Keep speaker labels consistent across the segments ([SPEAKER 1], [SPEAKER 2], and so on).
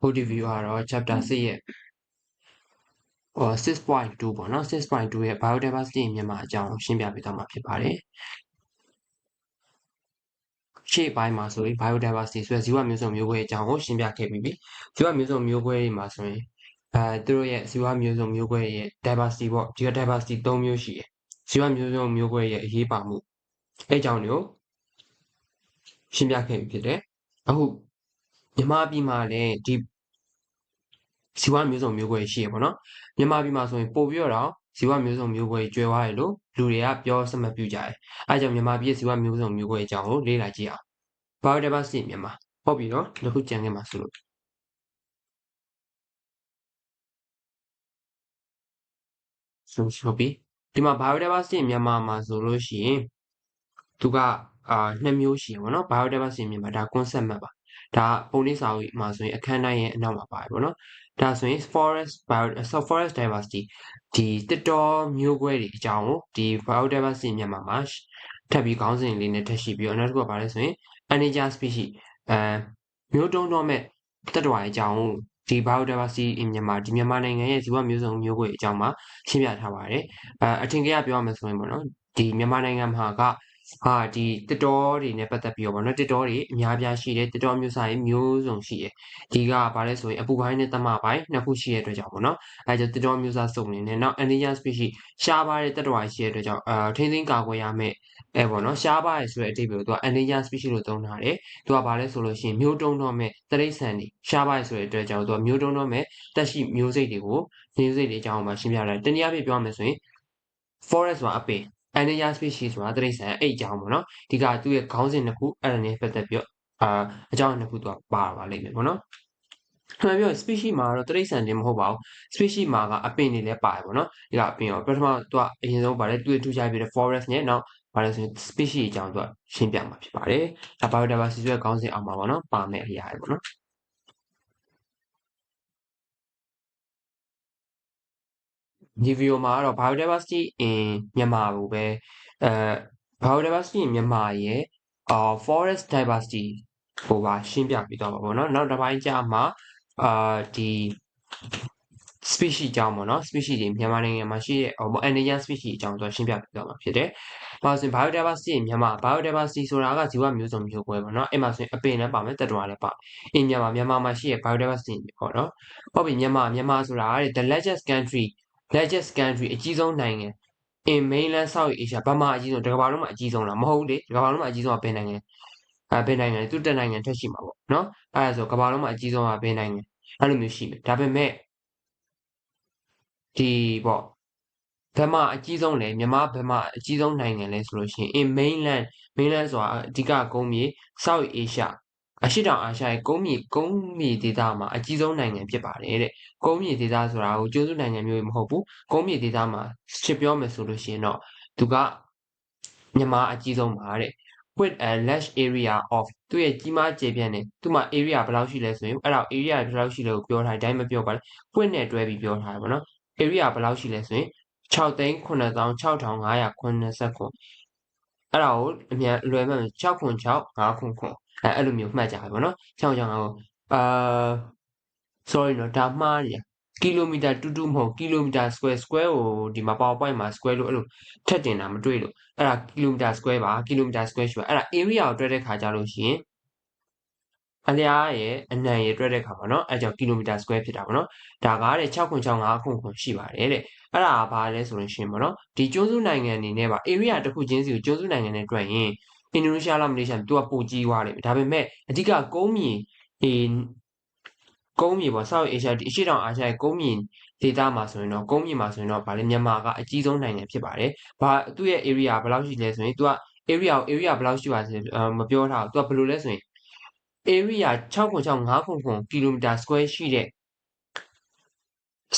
[SPEAKER 1] full review ကတော့ chapter 6ရဲ့ဟော6.2ပေါ့နော်6.2ရဲ့ biodiversity မြန်မာအကြောင်းရှင်းပြပေးသွားမှာဖြစ်ပါတယ်ရှေ့ပိုင်းမှာဆိုရင် biodiversity ဆိုတဲ့ဇီဝမျိုးစုံမျိုးကွဲအကြောင်းကိုရှင်းပြခဲ့ပြီးပြီဇီဝမျိုးစုံမျိုးကွဲတွေမှာဆိုရင်အဲသူတို့ရဲ့ဇီဝမျိုးစုံမျိုးကွဲရဲ့ diversity ပေါ့ဒီက diversity ၃မျိုးရှိတယ်ဇီဝမျိုးစုံမျိုးကွဲရဲ့အရေးပါမှုအဲအကြောင်းတွေကိုရှင်းပြခဲ့ပြီးဖြစ်တယ်အခု မြန်မာပြည်မှာလည်းဒီဇီဝမျိုးစုံမျိုးကွဲရှိရပေါ့နော်မြန်မာပြည်မှာဆိုရင်ပို့ပြီးတော့ဇီဝမျိုးစုံမျိုးကွဲကျွဲသွားရလို့လူတွေကပြောစမပြုကြတယ်အဲကြောင့်မြန်မာပြည်ဇီဝမျိုးစုံမျိုးကွဲအကြောင်းကိုလေ့လာကြည့်အောင် biodiversity မြန်မာဟုတ်ပြီနော်ဒီခုကြံခဲ့မှာဆိုလို့ဆိုဆိုပြီဒီမှာ biodiversity မြန်မာမှာဆိုလို့ရှိရင်သူကအာနှစ်မျိုးရှိရပါတော့ biodiversity မြန်မာဒါ concept map ပါ ဒါပုံလေးစာအုပ်မှာဆိုရင်အခန်းတိုင်းရဲ့အနောက်မှာပါတယ်ပေါ့နော်ဒါဆိုရင် forest bio forest diversity ဒီတစ်တော်မျိုးကွဲတွေအကြောင်းကိုဒီ biodiversity မြန်မာမှာထပ်ပြီးခေါင်းစဉ်လေးနဲ့ထပ်ရှိပြီးတော့နောက်တစ်ခုကဘာလဲဆိုရင် endangered species အဲမျိုးတုံးတော့မဲ့တက်တော်အကြောင်းကိုဒီ biodiversity in မြန်မာဒီမြန်မာနိုင်ငံရဲ့ဇီဝမျိုးစုံမျိုးကွဲအကြောင်းမှာရှင်းပြထားပါတယ်အဲအထင်ကြီးပြောရမယ်ဆိုရင်ပေါ့နော်ဒီမြန်မာနိုင်ငံမှာက ဟာဒီတစ်တော်တွေနဲ့ပတ်သက်ပြီးတော့ဗောနော်တစ်တော်တွေအများပြားရှိတယ်တစ်တော်မျိုးစားရေးမျိုးစုံရှိတယ်ဒီကဘာလဲဆိုရင်အပူပိုင်းနဲ့တမပိုင်းနှစ်ခုရှိတဲ့အတွက်ကြောင့်ဗောနော်အဲကြောင့်တစ်တော်မျိုးစားစုံနေတယ်နောက် endangered species ရှားပါတဲ့တက်တော်ရှိတဲ့အတွက်ကြောင့်အာထိမ့်သိမ်းကာကွယ်ရမယ့်အဲဗောနော်ရှားပါရဆိုတဲ့အဓိပ္ပာယ်ကိုသူက endangered species လို့သုံးထားတယ်သူကဘာလဲဆိုလို့ရှိရင်မျိုးတုံးတော့မဲ့တရိတ်ဆန်တွေရှားပါရဆိုတဲ့အတွက်ကြောင့်သူကမျိုးတုံးတော့မဲ့တက်ရှိမျိုးစိတ်တွေကိုမျိုးစိတ်တွေအကြောင်းမှရှင်းပြတယ်တနည်းအားဖြင့်ပြောရမယ်ဆိုရင် forest မှာအပင် endangered species ဆိုတာတိရစ္ဆာန်အဲ့အကြောင်းပေါ့နော်ဒီကသူ့ရဲ့ခေါင်းစဉ်တစ်ခုအဲ့ဒါနဲ့ပတ်သက်ပြီးတော့အာအကြောင်းနှစ်ခုသူကပါပါလိမ့်မယ်ပေါ့နော်မှန်ပြော species မှာတော့တိရစ္ဆာန်တွေမဟုတ်ပါဘူး species မှာကအပင်တွေလည်းပါတယ်ပေါ့နော်ဒီကအပင်ရောပထမသူကအရင်ဆုံးပါတယ်သူ့ရဲ့ထူးခြားပြီးတဲ့ forest နဲ့နောက်ဘာလဲဆိုရင် species အကြောင်းသူကရှင်းပြမှာဖြစ်ပါတယ်ဒါ biodiversity ဆိုတဲ့ခေါင်းစဉ်အောက်မှာပေါ့နော်ပါမယ်အရာတွေပေါ့နော် ဒီဗီဒီယိုမှာကတော့ biodiversity in မြန်မာကိုပဲအဲ biodiversity in မြန်မာရဲ့အာ forest diversity ဟိုပါရှင်းပြပြီးတော့ပါပေါ့နော်နောက်တစ်ပိုင်းကျမှအာဒီ species အကြောင်းပေါ့နော် species တွေမြန်မာနိုင်ငံမှာရှိတဲ့ဟို endangered species အကြောင်းဆိုရှင်းပြပြီးတော့မှာဖြစ်တယ်။ဘာလို့ဆိုရင် biodiversity မြန်မာ biodiversity ဆိုတာကဇီဝမျိုးစုံမျိုးကွဲပေါ့နော်။အဲ့မှာဆိုရင်အပင်လည်းပါမယ်တတ္တဝါလည်းပါ။အင်းမြန်မာမြန်မာမှာရှိတဲ့ biodiversity ပေါ့နော်။ဟုတ်ပြီမြန်မာမြန်မာဆိုတာက the largest country largest country အကြီးဆုံးနိုင်ငံ in mainland South Asia ဘာမှအကြီးဆုံးတစ်ကမ္ဘာလုံးမှာအကြီးဆုံးလားမဟုတ်လေတစ်ကမ္ဘာလုံးမှာအကြီးဆုံးကဘယ်နိုင်ငံအဲဘယ်နိုင်ငံသူတက်နိုင်ငံထက်ရှိမှာပေါ့နော်အဲဒါဆိုကမ္ဘာလုံးမှာအကြီးဆုံးကဘယ်နိုင်ငံအဲ့လိုမျိုးရှိမယ်ဒါပေမဲ့ဒီပေါ့ဘယ်မှာအကြီးဆုံးလဲမြန်မာဘယ်မှာအကြီးဆုံးနိုင်ငံလဲဆိုလို့ရှိရင် in mainland mainland ဆိုတာအဓိကကုန်းမြေ South Asia အရှိတောင်အာရှရဲ့ကုန်းမြေကုန်းမြေဒေသမှာအကြီးဆုံးနိုင်ငံဖြစ်ပါတယ်တဲ့ကုန်းမြေဒေသဆိုတာကိုကျွန်းစုနိုင်ငံမျိုးမဟုတ်ဘူးကုန်းမြေဒေသမှာရှင်းပြောမယ်ဆိုလို့ရှိရင်တော့သူကမြန်မာအကြီးဆုံးပါတဲ့ with a large area of သူ့ရဲ့ကြီးမားကျယ်ပြန့်တဲ့သူ့မှာ area ဘယ်လောက်ရှိလဲဆိုရင်အဲ့တော့ area ဘယ်လောက်ရှိလဲကိုပြောထားတယ်ဒါမှမပြောပါနဲ့ with နဲ့တွဲပြီးပြောထားတယ်ပေါ့နော် area ဘယ်လောက်ရှိလဲဆိုရင်6သိန်း9589အဲ့ဒါကိုအမြန်လွယ်မှ6ခွန်6 5ခွန်ခွန် အဲအဲ့လိုမျိုးမှတ်ကြပါဘောနော်6ခွန်6 5ခွန်အာ sorry နော်ဒါမှားနေကီလိုမီတာတူတူမဟုတ်ကီလိုမီတာ square square ကိုဒီမှာ PowerPoint မှာ square လို့အဲ့လိုထက်တင်တာမတွေ့လို့အဲ့ဒါကီလိုမီတာ square ပါကီလိုမီတာ square ရှိပါအဲ့ဒါ area ကိုတွဲတဲ့ခါကြလို့ရှိရင်အလျားရဲ့အနံရဲ့တွဲတဲ့ခါပါနော်အဲကြောင့်ကီလိုမီတာ square ဖြစ်တာပါနော်ဒါကားတဲ့6ခွန်6 5ခွန်ခွန်ရှိပါတယ်တဲ့အဲ့ဒါဘာလဲဆိုလို့ရှိရင်ပေါ့နော်ဒီကျွန်းစုနိုင်ငံအနေနဲ့ပါ area တစ်ခုချင်းစီကိုကျွန်းစုနိုင်ငံနဲ့တွက်ရင် အင်ဒိုနီးရှားလားမလေးရှားသူကပိုကြီးသွားတယ်ဒါပေမဲ့အဓိကကုန်းမြေဒီကုန်းမြေပေါ့ South Asia ဒီအရှေ့တောင်အာရှရဲ့ကုန်းမြေဒေသမှာဆိုရင်တော့ကုန်းမြေမှာဆိုရင်တော့ဗာလေမြန်မာကအကြီးဆုံးနိုင်ငံဖြစ်ပါတယ်။ဘာသူ့ရဲ့ area ဘယ်လောက်ရှိလဲဆိုရင်သူက area ကို area ဘယ်လောက်ရှိပါလဲမပြောထားဘူး။သူကဘယ်လိုလဲဆိုရင် area 6.6 5.9ကီလိုမီတာ square ရှိတဲ့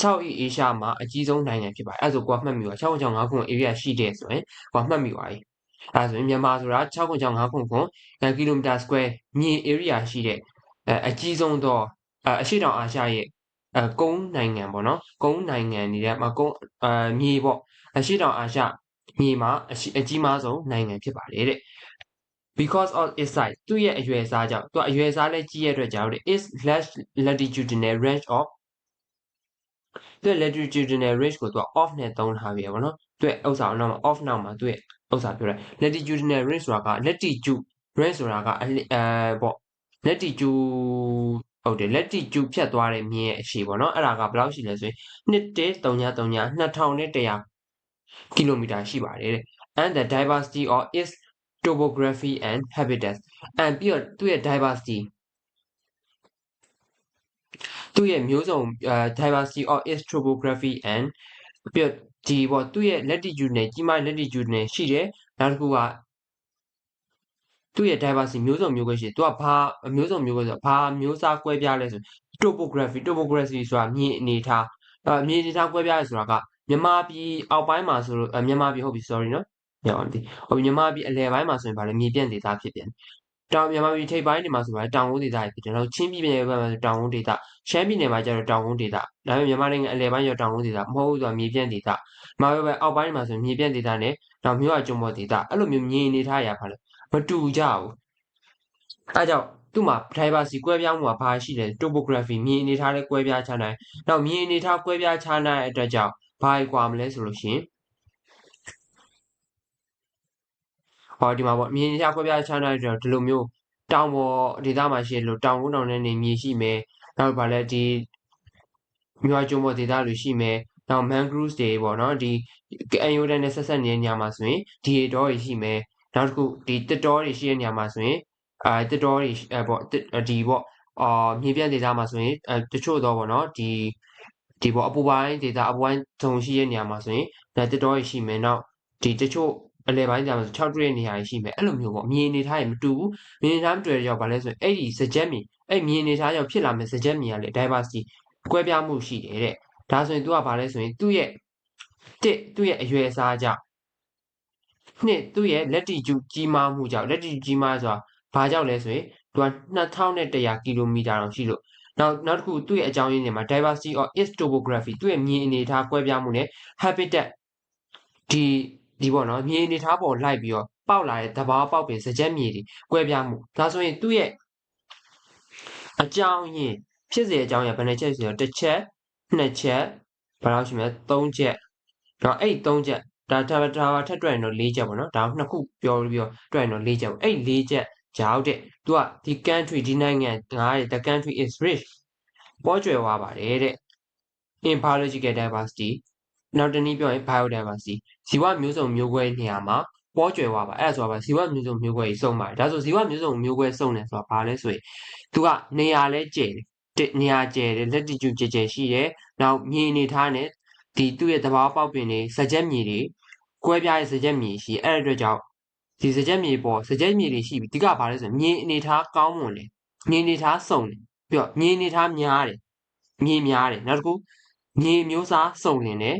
[SPEAKER 1] South Asia မှာအကြီးဆုံးနိုင်ငံဖြစ်ပါတယ်။အဲဒါဆိုကိုကမှတ်မိပါ6.6 5.9 area ရှိတယ်ဆိုရင်ကိုကမှတ်မိပါပြီ။ အဲဒါဆိုရင်မြန်မာဆိုတာ6.6 5.9ကီလိုမီတာ square မြေ area ရှိတဲ့အကြီးဆုံးသောအရှိတောင်အာရှရဲ့အဲကုန်းနိုင်ငံပေါ့နော်ကုန်းနိုင်ငံနေတဲ့မှာကုန်းအဲမြေပေါ့အရှိတောင်အာရှမြေမှာအရှိအကြီးမားဆုံးနိုင်ငံဖြစ်ပါတယ်တဲ့ because of its size သူ့ရဲ့အရွယ်အစားကြောင့်သူကအရွယ်အစားလည်းကြီးရတဲ့အတွက်ကြောင့်လေ is less latitudinal range of သူ့ latitudinal range ကိုသူက off နဲ့သုံးထားပြီပေါ့နော်သူ့ဥစ္စာအောင်နောက်မှာ off နောက်မှာသူ့ရဲ့ ဥစ္စာပြောတယ် latitudinal range ဆိုတာက latitude range ဆိုတာကအဲပေါ့ latitude ဟုတ်တယ် latitude ဖြတ်သွားတဲ့မြင်ရဲ့အရှိပေါ့နော်အဲ့ဒါကဘယ်လောက်ရှိလဲဆိုရင်1.339 2100ကီလိုမီတာရှိပါတယ်တဲ့ and the diversity of its topography and habitats and ပြီးတော့သူ့ရဲ့ diversity သူ့ရဲ့မျိုးစုံအဲ diversity of its topography and ပြီးတော့ ဒီပေါ့သူ့ရဲ့ latitude နဲ့ကြီးမား latitude နဲ့ရှိတယ်နောက်တစ်ခုကသူ့ရဲ့ diversity မျိုးစုံမျိုးကွဲရှိတယ်သူကဘာမျိုးစုံမျိုးကွဲဆိုတော့ဘာမျိုးစားကွဲပြားလဲဆို topography topography ဆိုတာမြေအနေထားအဲမြေအနေထားကွဲပြားရဆိုတာကမြန်မာပြည်အောက်ပိုင်းမှာဆိုလို့မြန်မာပြည်ဟုတ်ပြီ sorry နော်မြန်မာပြည်ဟုတ်ပြီမြန်မာပြည်အလယ်ပိုင်းမှာဆိုရင်ဗာလေမြေပြန့်ဒေသဖြစ်ပြန် တောင်မြန်မာပြည်ထိပ်ပိုင်းတွေမှာဆိုပါတောင်ကုန်းဒေသဖြစ်တယ်။နောက်ချင်းပြည်နယ်ဘက်မှာဆိုတောင်ကုန်းဒေသရှမ်းပြည်နယ်မှာကျတော့တောင်ကုန်းဒေသဒါပေမဲ့မြန်မာနိုင်ငံအလယ်ပိုင်းကျတော့တောင်ကုန်းဒေသမဟုတ်ဘူးဆိုတာမြေပြန့်ဒေသမှာပဲပဲအောက်ပိုင်းမှာဆိုမြေပြန့်ဒေသနဲ့နောက်မြို့အကျုံပေါ်ဒေသအဲ့လိုမျိုးမြေအနေထားရပါလေမတူကြဘူးအဲကြောင့်သူ့မှာ diversity ကွဲပြားမှုကဘာရှိလဲ topography မြေအနေထားလေးကွဲပြားခြားနိုင်နောက်မြေအနေထားကွဲပြားခြားနိုင်တဲ့အတွက်ကြောင့်ဘာကွာမလဲဆိုလို့ရှိရင် ဟောဒီမှာပေါ့မြေအနေထားကွဲပြားခြားနိုင်တဲ့အတွက်ဒီလိုမျိုးတောင်ပေါ်ဒေသမှာရှိလို့တောင်ကုန်းတောင်ထဲနေမြေရှိမယ်နောက်ဘာလဲဒီမြွာကျုံပေါ်ဒေသလိုရှိမယ်နောက် mangroves တွေပေါ့နော်ဒီအန်ယိုဒန်နဲ့ဆက်ဆက်နေတဲ့နေရာမှာဆိုရင်ဒီတောတွေရှိမယ်နောက်တစ်ခုဒီတစ်တောတွေရှိတဲ့နေရာမှာဆိုရင်အာတစ်တောတွေအဲပေါ့ဒီပေါ့အာမြေပြန့်ဒေသမှာဆိုရင်အဲတချို့တော့ပေါ့နော်ဒီဒီပေါ့အပူပိုင်းဒေသအပူပိုင်းဇုံရှိတဲ့နေရာမှာဆိုရင်ဒါတစ်တောတွေရှိမယ်နောက်ဒီတချို့ အလဲပိုင်းကြမှာ6တွေ့နေရာရှိမယ်အဲ့လိုမျိုးပေါ့မြေအနေထားရမတူဘူးမြေအနေထားမတူတဲ့ကြောင့်ဗာလဲဆိုရင်အဲ့ဒီစကြက်မြေအဲ့မြေအနေထားကြောင့်ဖြစ်လာမယ့်စကြက်မြေကလေ diversity ကွဲပြားမှုရှိတယ်တဲ့ဒါဆိုရင် तू ကဗာလဲဆိုရင်သူ့ရဲ့တစ်သူ့ရဲ့အရွယ်အစားကြောင့်နှစ်သူ့ရဲ့ latitude ကြီးမားမှုကြောင့် latitude ကြီးမားဆိုတာဘာကြောင့်လဲဆိုရင် तू က2100ကီလိုမီတာတောင်ရှိလို့နောက်နောက်တစ်ခုသူ့ရဲ့အကြောင်းရင်းတွေမှာ diversity of its topography သူ့ရဲ့မြေအနေထားကွဲပြားမှုနဲ့ habitat ဒီ ဒီပေါ့နော်မြေအနေထားပေါ်လိုက်ပြီးတော့ပေါက်လာတဲ့သဘာဝပေါက်ပင်စကြက်မြေတွေကွဲပြားမှုဒါဆိုရင်သူ့ရဲ့အကြောင်းရင်းဖြစ်စေအကြောင်းရင်းဘယ်နှချက်ဆိုတော့တစ်ချက်နှစ်ချက်ဘယ်လောက်ရှိမလဲသုံးချက်တော့အဲ့သုံးချက်ဒါဒါဒါထက်တွက်ရင်တော့၄ချက်ပေါ့နော်ဒါနှစ်ခုပြောပြီးတော့တွက်ရင်တော့၄ချက်ပေါ့အဲ့၄ချက်ကြောက်တဲ့သူကဒီ country ဒီနိုင်ငံငါရဲ့ the country is rich ပေါ်ကျွယ်ဝပါတယ်တဲ့ in biological diversity နောက်တနည်းပြောရင် biodiversity ဇီဝမျိုးစုံမျိုးကွဲနေရာမှာပေါ်ကျွယ်ဝပါအဲ့ဒါဆိုတာပါဇီဝမျိုးစုံမျိုးကွဲကြီးစုံပါတယ်ဒါဆိုဇီဝမျိုးစုံမျိုးကွဲစုံတယ်ဆိုတာဘာလဲဆိုရင်သူကနေရာလဲကျယ်တယ်နေရာကျယ်တယ်လက်တီကျူကျယ်ကျယ်ရှိတယ်နောက်မြေအနေထားနဲ့ဒီသူ့ရဲ့သဘာဝပေါက်ပင်တွေစကြက်မြေတွေကွဲပြားတဲ့စကြက်မြေရှိအဲ့အတွက်ကြောင့်ဒီစကြက်မြေပေါ်စကြက်မြေတွေရှိပြီဒီကဘာလဲဆိုရင်မြေအနေထားကောင်းမွန်တယ်မြေအနေထားစုံတယ်ပြီးတော့မြေအနေထားများတယ်မြေများတယ်နောက်တစ်ခုမြေမျိုးစားစုံလင်တယ်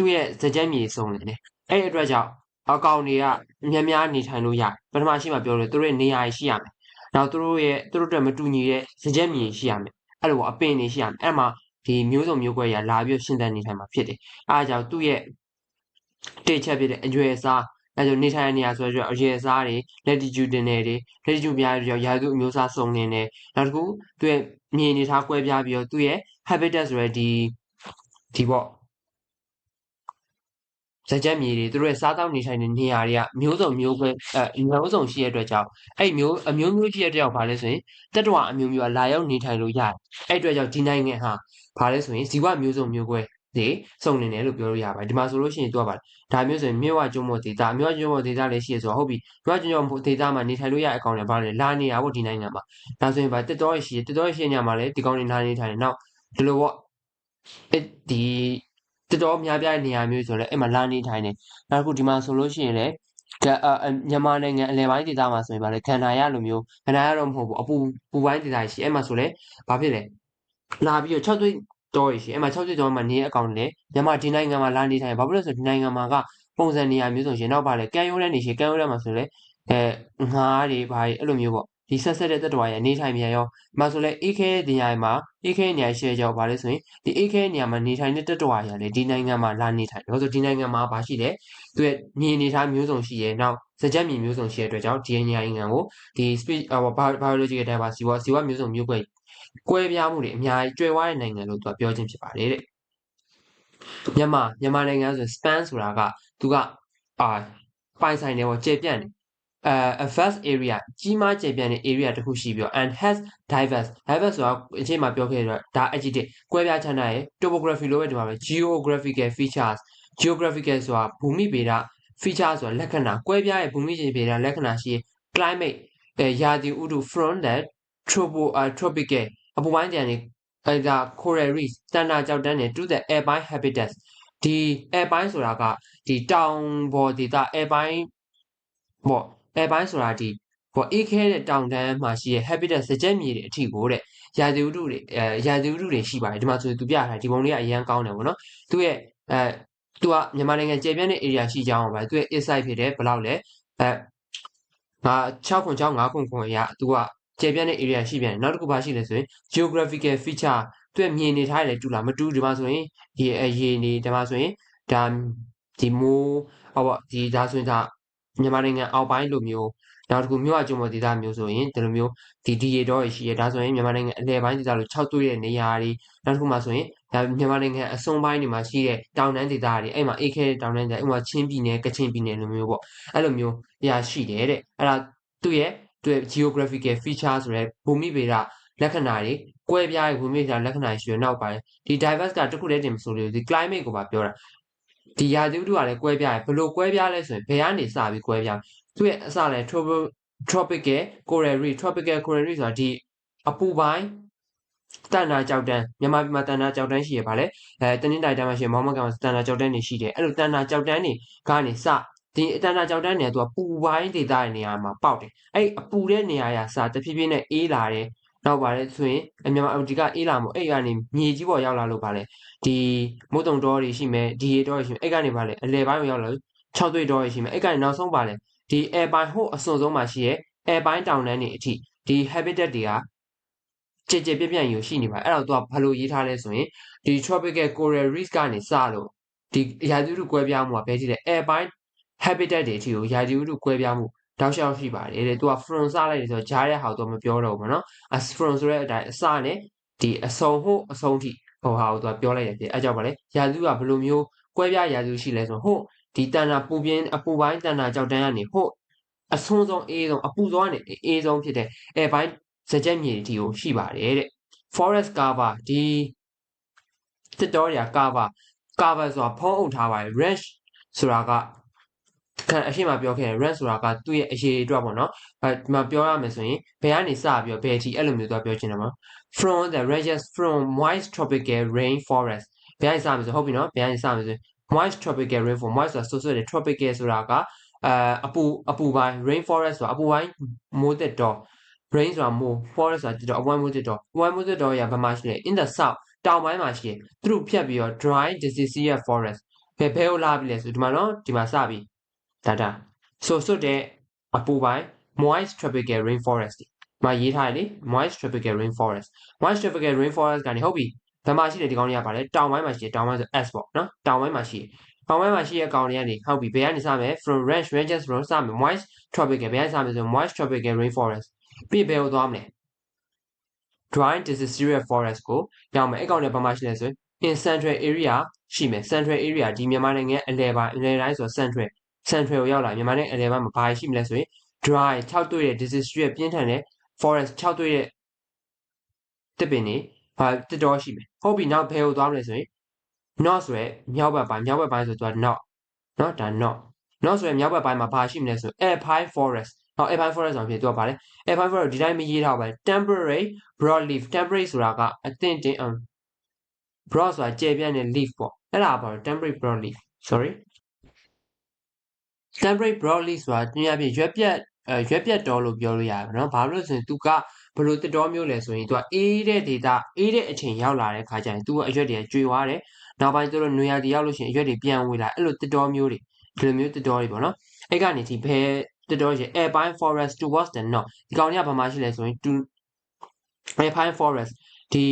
[SPEAKER 1] သူ့ရဲ့စကြက်မြေစုံလင်တယ်အဲ့အတွက်ကြောင့်အကောင်တွေကများများနေထိုင်လို့ရပထမရှိမှပြောလို့သူတို့ရဲ့နေရာရှိရမယ်နောက်သူတို့ရဲ့သူတို့အတွက်မတူညီတဲ့စကြက်မြေရှိရမယ်အဲ့လိုအပင်တွေရှိရမယ်အဲ့မှာဒီမျိုးစုံမျိုးကွဲရလာပြီးရှင်းတဲ့နေထိုင်မှာဖြစ်တယ်အားကြောင့်သူ့ရဲ့တိတ်ချက်ဖြစ်တဲ့အရွယ်အစားအဲဆိုနေထိုင်တဲ့နေရာဆိုတော့အရွယ်အစားတွေ latitudinal တွေ latitude ပြားတွေရာသီအမျိုးအစားစုံနေတယ်နောက်တစ်ခုသူ့ရဲ့မြေအနေထားကွဲပြားပြီးတော့သူ့ရဲ့ habitat ဆိုရယ်ဒီဒီပေါ့ ဇက်ချက်မြေတွေသူတို့ရဲ့စားသောက်နေထိုင်တဲ့နေရာတွေကမျိုးစုံမျိုးပဲအဲမျိုးစုံရှိတဲ့အတွက်ကြောင့်အဲ့မျိုးအမျိုးမျိုးရှိတဲ့အတွက်ကြောင့်ဘာလဲဆိုရင်တတ္တဝအမျိုးမျိုးကလာရောက်နေထိုင်လို့ရတယ်အဲ့အတွက်ကြောင့်ဒီနိုင်ငံဟာဘာလဲဆိုရင်ဇီဝမျိုးစုံမျိုးကွဲတွေစုံနေတယ်လို့ပြောလို့ရပါတယ်ဒီမှာဆိုလို့ရှိရင်သူကပါဒါမျိုးဆိုရင်မြို့ဝကျုံမောဒေတာမြို့ဝကျုံမောဒေတာလည်းရှိရဆိုတော့ဟုတ်ပြီမြို့ဝကျုံမောဒေတာမှာနေထိုင်လို့ရအကောင်တွေဘာလဲလာနေရဖို့ဒီနိုင်ငံမှာဒါဆိုရင်ဗာတက်တော်ရှိတက်တော်ရှိနေမှာလဲဒီကောင်တွေလာနေထိုင်တယ်နောက်ဒီလိုပေါ့ဒီ တော်တော်များပြားနေရာမျိုးဆိုလည်းအဲ့မှာလာနေထိုင်တယ်နောက်တစ်ခုဒီမှာဆိုလို့ရှိရင်လည်းမြန်မာနိုင်ငံအလယ်ပိုင်းဒေသမှာဆိုရင်ဗာလေခန္ဓာရလိုမျိုးခန္ဓာရတော့မဟုတ်ဘူးအပူပူပိုင်းဒေသရှိအဲ့မှာဆိုလဲဘာဖြစ်လဲလာပြီးတော့6သွေးတော်ရှိအဲ့မှာ6သွေးတော်မှာနေအကောင်လေမြန်မာဒီနိုင်ငံမှာလာနေထိုင်ဘာဖြစ်လို့ဆိုဒီနိုင်ငံမှာကပုံစံနေရာမျိုးဆိုရှင်နောက်ပါလေကံရိုးတဲ့နေရှိကံရိုးတဲ့မှာဆိုလဲအဲငါးတွေဘာတွေအဲ့လိုမျိုးပေါ့ ဒီဆက်ဆက်တဲ့တတ္တဝါရဲ့နေထိုင်မြန်ရောဒီမှာဆိုလဲအေးခဲတဲ့နေရာမှာအေးခဲနေရာရှိတဲ့ကြောင့်ဗာလဲဆိုရင်ဒီအေးခဲနေရာမှာနေထိုင်တဲ့တတ္တဝါရလေဒီနိုင်ငံမှာလာနေထိုင်တော့ဆိုဒီနိုင်ငံမှာဗာရှိတယ်သူရဲ့မြေနေထားမျိုးစုံရှိရဲ့နောက်စကြက်မြေမျိုးစုံရှိတဲ့အတွက်ကြောင့်ဒီနေရာနိုင်ငံကိုဒီ speech biological diversity ဇီဝမျိုးစုံမျိုးကွဲကွဲပြားမှုတွေအများကြီးကျွဲဝါးတဲ့နိုင်ငံလို့သူကပြောခြင်းဖြစ်ပါတယ်တဲ့မြန်မာမြန်မာနိုင်ငံဆို span ဆိုတာကသူကအာပိုင်ဆိုင်တယ်ပေါ့ကျေပြန့်တယ်အဲ a vast area ကြီးမားကျေပြန့်တဲ့ area တစ်ခုရှိပြီးတော့ and has diverse diverse ဆိုတာအချိန်မှာပြောခဲ့တော့ဒါ adjective ကွဲပြားခြားနားရဲ့ topography လို့ပဲဒီမှာပဲ geographical features geographical ဆိုတာဘူမိဗေဒ feature ဆိုတာလက္ခဏာကွဲပြားရဲ့ဘူမိဗေဒလက္ခဏာရှိ climate အဲရာသီဥတု from that tropo tropical အပူပိုင်းကြံနေအဲဒါ coral reefs တန်တာကြောက်တန်းနေ to the alpine habitats ဒီ alpine ဆိုတာကဒီတောင်ပေါ်ဒေသ alpine ပေါ့ alpine ဆိုတာဒီပေါ့အေးခဲတဲ့တောင်တန်းမှာရှိတဲ့ habitat စကြက်မြေတွေအထိကိုတဲ့ရာသီဥတုတွေအဲရာသီဥတုတွေရှိပါတယ်ဒီမှာဆိုသူပြထားဒီပုံလေးကအရန်ကောင်းတယ်ဗောနော်သူရဲ့အဲသူကမြန်မာနိုင်ငံကျေပြန့်တဲ့ area ရှိကြအောင်ပါသူရဲ့ insight ဖြစ်တယ်ဘယ်လောက်လဲအဲငါ6ခွန်6 5ခွန်ခွန်ရသူကကျေပြန့်တဲ့ area ရှိပြန်တယ်နောက်တစ်ခုပါရှိလဲဆိုရင် geographical feature သူ့မြေနေထားတယ်တူလားမတူဒီမှာဆိုရင်ရေရေနေဒီမှာဆိုရင်ဒါဒီမိုးဟောပေါ့ဒီဒါဆိုရင်ဒါ မြန်မာနိုင်ငံအောက်ပိုင်းလိုမျိုးနောက်တစ်ခုမြို့အကျုံပေါ်ဒေသမျိုးဆိုရင်ဒီလိုမျိုးဒီဒီရေတော့ရှိရဒါဆိုရင်မြန်မာနိုင်ငံအလယ်ပိုင်းဒေသလို6တွေ့တဲ့နေရာတွေနောက်တစ်ခုမှဆိုရင်ဒါမြန်မာနိုင်ငံအစွန်ပိုင်းတွေမှာရှိတဲ့တောင်တန်းဒေသတွေအဲ့မှာအေးခဲတဲ့တောင်တန်းဒေသဥပမာချင်းပြည်နယ်ကချင်ပြည်နယ်လိုမျိုးပေါ့အဲ့လိုမျိုးအရာရှိတယ်တဲ့အဲ့ဒါသူ့ရဲ့သူ့ရဲ့ geographical feature ဆိုရဲဘူမိဗေဒလက္ခဏာတွေကွဲပြားတဲ့ဘူမိဗေဒလက္ခဏာရှိရနောက်ပိုင်းဒီ diverse ကတခုတည်းတင်မဆိုလို့ဒီ climate ကိုပါပြောတာ ဒီရာသီဥတုကလည်းကွဲပြားတယ်ဘယ်လိုကွဲပြားလဲဆိုရင်ဘယ်ကနေစပြီးကွဲပြားသူ့ရဲ့အစလည်း tropical coral reef tropical coral reef ဆိုတာဒီအပူပိုင်းတန်တာကြောက်တန်းမြန်မာပြည်မှာတန်တာကြောက်တန်းရှိရပါလေအဲတနင်္လာတိုင်းမှာရှိရမောင်မကန်မှာတန်တာကြောက်တန်းနေရှိတယ်အဲ့လိုတန်တာကြောက်တန်းနေကနေစဒီအတန်တာကြောက်တန်းနေကသူကပူပိုင်းဒေသရဲ့နေရာမှာပေါက်တယ်အဲ့အပူတဲ့နေရာရစတဖြည်းဖြည်းနဲ့အေးလာတယ် နောက်ပါလဲဆိုရင်မြန်မာဒီကအေးလာမို့အဲ့ကနေမြေကြီးပေါ်ရောက်လာလို့ပါလဲဒီမုတ်တုံတောတွေရှိမယ်ဒီရေတောတွေရှိမယ်အဲ့ကနေပါလဲအလဲပိုင်းကိုရောက်လာလို့6တွေ့တောတွေရှိမယ်အဲ့ကနေနောက်ဆုံးပါလဲဒီ air ပိုင်းဟိုအစွန်ဆုံးမှာရှိရဲ့ air ပိုင်းတောင်တန်းတွေအထိဒီ habitat တွေကကြည်ကြည်ပြည့်ပြည့်ယူရှိနေပါအဲ့တော့သူကဘာလို့ရေးထားလဲဆိုရင်ဒီ tropical coral reef ကနေစလို့ဒီရာသီဥတုကွဲပြားမှုကဘယ်ကြည့်လဲ air ပိုင်း habitat တွေအထိကိုရာသီဥတုကွဲပြားမှု တောက်လျှောက်ရှိပါတယ်တဲ့သူက from စလိုက်တယ်ဆိုတော့ဂျားတဲ့ဟာတော့မပြောတော့ဘူးเนาะ from ဆိုတဲ့အတိုင်းအစနဲ့ဒီအစုံဟိုအဆုံးထိဟိုဟာကိုသူကပြောလိုက်တယ်ဖြစ်အဲကြောင့်ဗါလေရာသီဥကဘယ်လိုမျိုးကွဲပြားရာသီဥရှိလဲဆိုတော့ဟိုဒီတန်တာပူပြင်းအပူပိုင်းတန်တာကြောက်တန်းကနေဟိုအဆုံးဆုံးအေးဆုံးအပူဆုံးကနေအေးဆုံးဖြစ်တဲ့အဲပိုင်းစကြက်မြေတီကိုရှိပါတယ်တဲ့ forest cover ဒီတစ်တော်ရ cover cover ဆိုတာဖုံးအုပ်ထားပါတယ် range ဆိုတာကခံ အရှိမပြောခဲ့ range ဆိုတာကသူ့ရဲ့အရေးအတွက်ပေါ့နော်အဲဒီမှာပြောရမယ်ဆိုရင်ဘယ်ကနေစပြီးတော့ဘယ်အထိအဲ့လိုမျိုးသွားပြောချင်တယ်မှာ from the ranges from moist tropical rain forest ဘယ်ကနေစမယ်ဆိုဟုတ်ပြီနော်ဘယ်ကနေစမယ်ဆို moist tropical rain for moist ဆိုတာဆိုဆိုတဲ့ tropical ဆိုတာကအာအပူအပူပိုင်း rain forest ဆိုတာအပူပိုင်းမိုးသက်တော့ rain ဆိုတာမိုး forest ဆိုတာတော့အပူပိုင်းမိုးသက်တော့အပူပိုင်းမိုးသက်တော့ရဘယ်မှာရှိလဲ in the south တောင်ပိုင်းမှာရှိတယ်သူတို့ဖြတ်ပြီးတော့ dry deciduous forest ဘယ်ဘဲကိုလာပြီလဲဆိုဒီမှာနော်ဒီမှာစပြီ ဒါဒါဆိုဆိုတဲ့အပူပိုင်း moist tropical rainforest မှာရေးထားတယ်လေ moist tropical rainforest moist tropical rainforest ကနေဟုတ်ပြီဘယ်မှာရှိတယ်ဒီကောင်တွေကပါလဲတောင်ပိုင်းမှာရှိတယ်တောင်ပိုင်းဆို S ပေါ့နော်တောင်ပိုင်းမှာရှိတယ်တောင်ပိုင်းမှာရှိတဲ့ကောင်တွေကနေဟုတ်ပြီဘယ်ကနေစမယ် from range ranges from စမယ် moist tropical ဘယ်ကနေစမယ်ဆို moist tropical rainforest ပြီးဘယ်ကိုသွားမလဲ dry deciduous forest ကိုရောက်မယ်အဲ့ကောင်တွေဘာမှရှိလဲဆိုရင် in central area ရှိမယ် central area ဒီမြန်မာနိုင်ငံအလယ်ပိုင်းအလယ်တိုင်းဆို central central ကိုရောက်လာမြန်မာနိုင်ငံအလယ်ပိုင်းမှာဘာရှိမလဲဆိုရင် dry 6တွေ့တဲ့ deciduous ပြင်းထန်တဲ့ forest 6တွေ့တဲ့တစ်ပင်တွေဘာတစ်တော်ရှိမယ်ဟုတ်ပြီနောက်ဘယ်ကိုသွားမလဲဆိုရင် north ဆိုရယ်မြောက်ဘက်ပိုင်းမြောက်ဘက်ပိုင်းဆိုတော့ north နော်ဒါ north north ဆိုရယ်မြောက်ဘက်ပိုင်းမှာဘာရှိမလဲဆို alpine forest ဟော alpine forest ဆိုဖြစ်သူကဗာလဲ alpine forest ဒီတိုင်းမရေးထားပါဘူး temporary broadleaf temporary ဆိုတာကအသင့်တင်အောင် broad ဆိုတာကျယ်ပြန့်တဲ့ leaf ပေါ့အဲ့ဒါပါတော့ temporary broadleaf sorry temporary broadleaf ဆိုတာတနည်းအားဖြင့်ရွက်ပြက်ရွက်ပြက်တော်လို့ပြောလို့ရတယ်နော်ဘာလို့လဲဆိုရင်သူကဘလို့တစ်တော်မျိုးလဲဆိုရင်သူကအေးတဲ့ဒေတာအေးတဲ့အချိန်ရောက်လာတဲ့ခါကျရင်သူကအရွက်တွေကျွေသွားတယ်နောက်ပိုင်းသူတို့နွေရာသီရောက်လို့ရှိရင်အရွက်တွေပြန်ဝေလာအဲ့လိုတစ်တော်မျိုးတွေဒီလိုမျိုးတစ်တော်တွေပေါ့နော်အဲ့ကနေဒီဘဲတစ်တောရှိ alpine forest towards the north ဒီကောင်တွေကဘာမှရှိလဲဆိုရင် to alpine forest ဒီ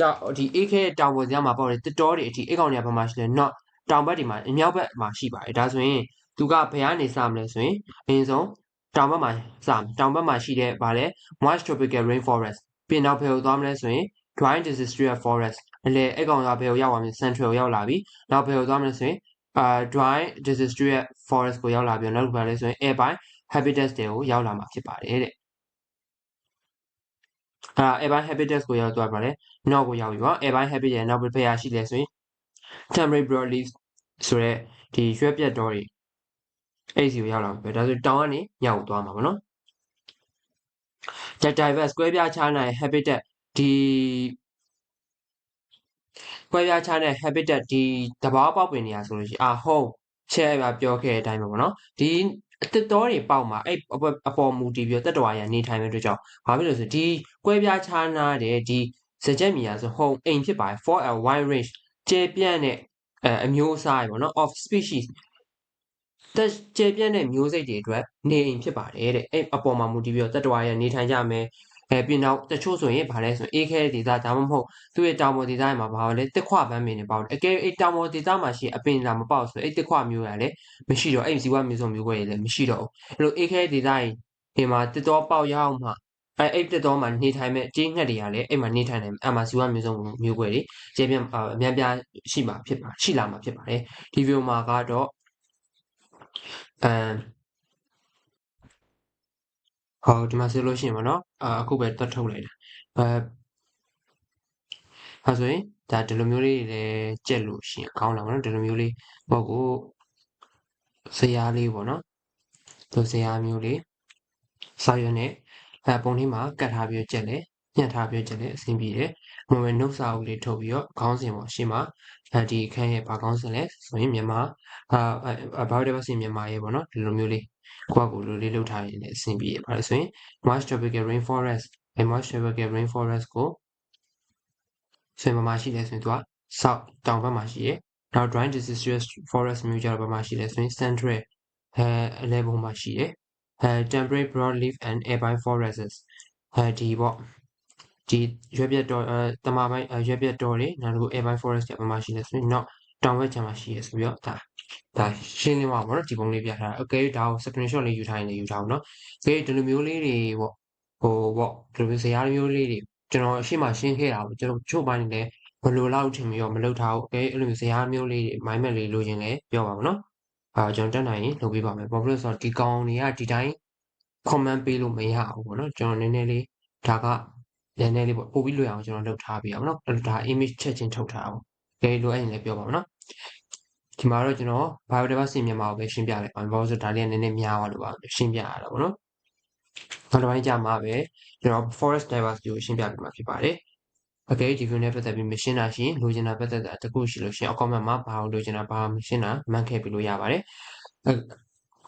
[SPEAKER 1] တောင်ဒီ AK တောင်ပေါ်ကြားမှာပေါ့လေတစ်တောတွေအထိအဲ့ကောင်တွေကဘာမှရှိလဲ north တောင်ဘက်ဒီမှာအမြောက်ဘက်မှာရှိပါတယ်ဒါဆိုရင် သူကဘယ်ကနေစမလဲဆိုရင်အရင်ဆုံးတောင်ဘက်မှာစမယ်တောင်ဘက်မှာရှိတဲ့ဗာလဲ moist tropical rainforest ပြင်နောက်ဖယ်ကိုသွားမလဲဆိုရင် dry deciduous forest အလေအဲ့ကောင်ကဘယ်ကိုရောက်သွားမလဲ central ကိုရောက်လာပြီနောက်ဘယ်ကိုသွားမလဲဆိုရင်အာ dry deciduous forest ကိုရောက်လာပြီးတော့နောက်တစ်ခါလဲဆိုရင် air ပိုင်း habitats တွေကိုရောက်လာမှာဖြစ်ပါတယ်တဲ့အာ air ပိုင်း habitats ကိုရောက်သွားပါလေနောက်ကိုရောက်ပြီပေါ့ air ပိုင်း habitat နောက်ဘယ်ဖက်ရရှိလဲဆိုရင် temperate broadleaf ဆိုရဲဒီရွှဲပြတ်တော်တွေ အဲ့စီကိုရောက်လာပြီဒါဆိုတောင်ကနေညောက်သွားမှာပေါ့နော် diverse ကွဲပြားခြားနိုင် habitat ဒီကွဲပြားခြားတဲ့ habitat ဒီတဘာပေါက်ပင်နေရဆိုလို့ရှိရင်အာဟုတ်ချဲ့ရပြောခဲ့တဲ့အတိုင်းပဲပေါ့နော်ဒီအတစ်တော်တွေပေါက်မှာအဲ့အပေါ်မူတည်ပြီးတက်တော်ရနေထိုင်မဲ့အတွက်ကြောင့်ဘာဖြစ်လို့ဆိုဒီကွဲပြားခြားနာတဲ့ဒီစကြက်မီယာဆို home အိမ်ဖြစ်ပါတယ် for a wide range ကျဲပြန့်တဲ့အအမျိုးအစားတွေပေါ့နော် of species တက်ကျဲပြန့်တဲ့မျိုးစိတ်တွေအတွက်နေအိမ်ဖြစ်ပါတယ်တဲ့အဲ့အပေါ်မှာမူတည်ပြီးတော့တက်တော်ရနေထိုင်ကြမယ်အဲပြီးနောက်တချို့ဆိုရင်ဗာလဲဆိုရင်အေးခဲဒေသဒါမှမဟုတ်သူ့ရဲ့တောင်ပေါ်ဒေသမှာဘာလဲတစ်ခွပန်းပင်တွေပေါက်တယ်အကယ်အဲ့တောင်ပေါ်ဒေသမှာရှိအပင်လာမပေါက်ဆိုအဲ့တစ်ခွမျိုးရလဲမရှိတော့အဲ့ဇီဝမျိုးစုံမျိုးကွဲရလဲမရှိတော့ဘူးအဲ့လိုအေးခဲဒေသကြီးဒီမှာတစ်တော်ပေါက်ရအောင်မှအဲအဲ့တစ်တော်မှာနေထိုင်မဲ့အကြီးငှက်တွေကလည်းအဲ့မှာနေထိုင်နေအမှဇီဝမျိုးစုံမျိုးကွဲတွေကျေပြအများပြားရှိမှာဖြစ်ပါရှိလာမှာဖြစ်ပါတယ်ဒီဗီဒီယိုမှာကတော့ အမ်ဟောဒီမှာဆိုလို့ရှိရင်ပေါ့နော်အခုပဲတွတ်ထုတ်လိုက်တာအဲအဲဆိုရင်ဒါဒီလိုမျိုးလေးတွေလည်းကြက်လို့ရှိရင်ကောင်းလာပါတော့ဒီလိုမျိုးလေးပေါ့ကိုဇရာလေးပေါ့နော်သူဇရာမျိုးလေးစာရွက်နဲ့အဲပုံလေးမှာကတ်ထားပြီးကြက်လေညှက်ထားပြီးကြက်လေအဆင်ပြေတယ်။မဝင်နှုတ်စာအုပ်လေးထုတ်ပြီးတော့ခေါင်းစဉ်ပေါ့ရှင်းမှာအဲ ဒီခန်းရဲ့ဘာခေါင်းစဉ်လဲဆိုရင်မြန်မာအာဘာလို့လဲဆိုရင်မြန်မာရဲ့ပေါ့နော်ဒီလိုမျိုးလေးကိုယ့်ကိုယ်လိုလေးလုပ်ထားရင်လည်းအဆင်ပြေပါတယ်ဆိုရင် Marsh Tropical Rainforest အဲ Marsh Tropical Rainforest ကိုဆိုရင်ဘာမှရှိလဲဆိုရင်သူက south တောင်ဘက်မှာရှိရယ်နောက် dry deciduous forest မျိုးကြတော့ဘာမှရှိလဲဆိုရင် central အဲအလဲဘုံမှာရှိတယ်အဲ temperate broadleaf and alpine forests အဲဒီပေါ့ ဒီရွက်ပြတ်တော်အဲတမပိုင်းရွက်ပြတ်တော်တွေနောက်တစ်ခု alpine forest တွေဘာမှရှိလဲဆိုရင်နောက်တောင်ဘက်ခြမ်းမှာရှိရဆိုပြီးတော့ဒါဒါရှင်းလင်းပါပေါ့နော်ဒီပုံလေးပြထားတာ okay ဒါကို screenshot လေးယူထားရင်လည်းယူထားအောင်နော် okay ဒီလိုမျိုးလေးတွေပေါ့ဟိုပေါ့ဒီလိုမျိုးဇာတ်မျိုးလေးတွေကျွန်တော်အရှိမရှင်းခဲ့တာပေါ့ကျွန်တော်ချို့ပိုင်းလည်းဘယ်လိုလောက်ထင်ပြီးတော့မလုပ်ထားဘူး okay အဲ့လိုမျိုးဇာတ်မျိုးလေးတွေ mind map လေးလိုချင်လဲပြောပါမယ်နော်အာကျွန်တော်တက်နိုင်ရင်လုပ်ပေးပါမယ်ဘာဖြစ်လို့ဆိုတော့ဒီကောင်တွေကဒီတိုင်း comment ပေးလို့မရဘူးပေါ့နော်ကျွန်တော်နည်းနည်းလေးဒါက နည်းနည်းလေးပေါ့ပို့ပြီးလွယ်အောင်ကျွန်တော်လုပ်ထားပေးအောင်နော်အဲ့ဒါ image ချက်ချင်းထုတ်ထားအောင်ကဲလိုအပ်ရင်လည်းပြောပါမယ်နော်ဒီမှာတော့ကျွန်တော် biodiversity မြန်မာကိုပဲရှင်းပြလိုက်ပါမယ်ဘာလို့ဆိုဒါလေးကနည်းနည်းများသွားလို့ပါရှင်းပြရတာပေါ့နော်နောက်တစ်ပိုင်းကြာမှာပဲကျွန်တော် forest diversity ကိုရှင်းပြပေးမှာဖြစ်ပါတယ် okay ဒီ view နဲ့ပတ်သက်ပြီးမရှင်းတာရှိရင်လိုချင်တာပတ်သက်တာတခုရှိလို့ရှိရင် comment မှာဘာလို့လိုချင်တာဘာမရှင်းတာမှန်ခဲ့ပြီးလို့ရပါတယ်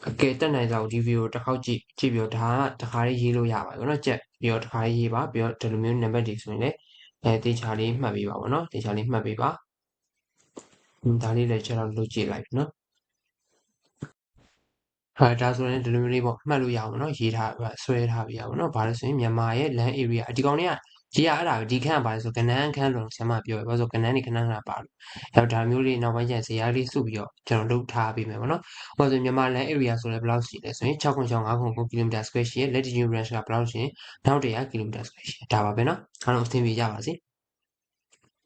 [SPEAKER 1] အကယ်တက်နိုင်စားကိုဒီ view တစ်ခေါက်ကြည့်ကြည့်ပြီးတော့ဒါကတခါလေးရေးလို့ရပါတယ်နော်ကြက်ပြီးတော့တခါလေးရေးပါပြီးတော့ဒီလိုမျိုးနံပါတ်တွေဆိုရင်လည်းအဲတေချာလေးမှတ်ပေးပါဘောနော်တေချာလေးမှတ်ပေးပါဒါလေးလည်းကျွန်တော်လုပ်ကြည့်လိုက်နော်ဟာဒါဆိုရင်ဒီလိုမျိုးလေးပေါ့မှတ်လို့ရအောင်နော်ရေးထားဆွဲထားပြရအောင်နော်ဘာလို့ဆိုရင်မြန်မာရဲ့ land area ဒီကောင်တွေက ကြီးရအဲ့ဒါဒီခန့်ကပါဆိုကနန်းခန်းလုံးဆရာမပြောရပါဆိုကနန်းနေခဏခဏပါလို့အဲ့ဒါမျိုးလေးနောက်ပိုင်းကျရင်ဇရာလေးစုပြီးတော့ကျွန်တော်လုပ်ထားပေးမယ်ပေါ့နော်ဟောဆိုမြန်မာ land area ဆိုလည်းဘယ်လောက်ရှိလဲဆိုရင်6.6 km square ရှိရ latitude range ကဘယ်လောက်ရှိရင်နောက်100 km square ရှိဒါပါပဲနော်အားလုံးအဆင်ပြေကြပါစေ